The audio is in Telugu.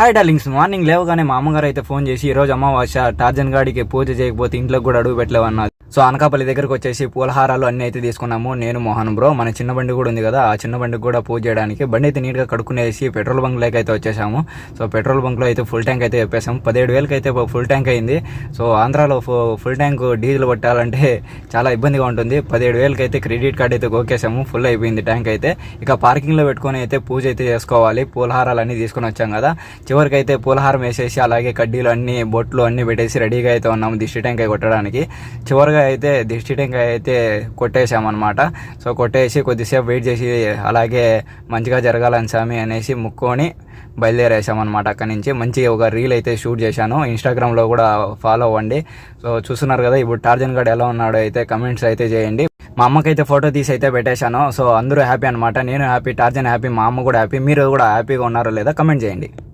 హాయ్ డార్లింగ్స్ మార్నింగ్ లేవగానే మా అమ్మగారు అయితే ఫోన్ చేసి ఈరోజు రోజు అమావాస్య టార్జన్ గాడికి పూజ చేయకపోతే ఇంట్లోకి కూడా అడుగు పెట్టలేవన్నది సో అనకాపల్లి దగ్గరకు వచ్చేసి పూలహారాలు అన్ని అయితే తీసుకున్నాము. నేను మోహన్ బ్రో మన చిన్న బండి కూడా ఉంది కదా ఆ చిన్న బండికి కూడా పూజ చేయడానికి బండి అయితే నీట్గా కడుక్కునేసి పెట్రోల్ బంక్ లేక అయితే వచ్చేసాము. సో పెట్రోల్ బంక్లో అయితే ఫుల్ ట్యాంక్ అయితే చెప్పేసాము. పదిహేడు వేలకి అయితే ఫుల్ ట్యాంక్ అయింది. సో ఆంధ్రాలో ఫు- ఫుల్ ట్యాంక్ డీజిల్ పట్టాలంటే చాలా ఇబ్బందిగా ఉంటుంది. పదిహేడు వేలకి అయితే క్రెడిట్ కార్డ్ అయితే గోకేసాము ఫుల్ అయిపోయింది ట్యాంక్ అయితే. ఇక పార్కింగ్లో పెట్టుకొని అయితే పూజ అయితే చేసుకోవాలి. పూలహారాలు అన్ని తీసుకొని వచ్చాం కదా. చివరికి అయితే పూలహారం వేసేసి అలాగే కడ్డీలు అన్ని బొట్లు అన్ని పెట్టేసి రెడీగా అయితే ఉన్నాము. దిష్టి ట్యాంక్ కొట్టడానికి. చివరిగా అయితే దిష్టి టెంకాయ అయితే కొట్టేశామన్నమాట. సో కొట్టేసి కొద్దిసేపు వెయిట్ చేసి అలాగే మంచిగా జరగాలని స్వామి అనేసి ముక్కొని బయలుదేరేసామన్నమాట అక్కడి నుంచి. మంచి ఒక రీల్ అయితే షూట్ చేశాను. ఇన్స్టాగ్రామ్లో కూడా ఫాలో అవ్వండి. సో చూస్తున్నారు కదా ఇప్పుడు టార్జన్ గడ్ ఎలా ఉన్నాడో అయితే కమెంట్స్ అయితే చేయండి. మా అమ్మకైతే ఫోటో తీసి అయితే పెట్టేశాను. సో అందరూ హ్యాపీ అనమాట నేను హ్యాపీ టార్జన్ హ్యాపీ మా అమ్మ కూడా హ్యాపీ మీరు కూడా హ్యాపీగా ఉన్నారో లేదా కమెంట్ చేయండి.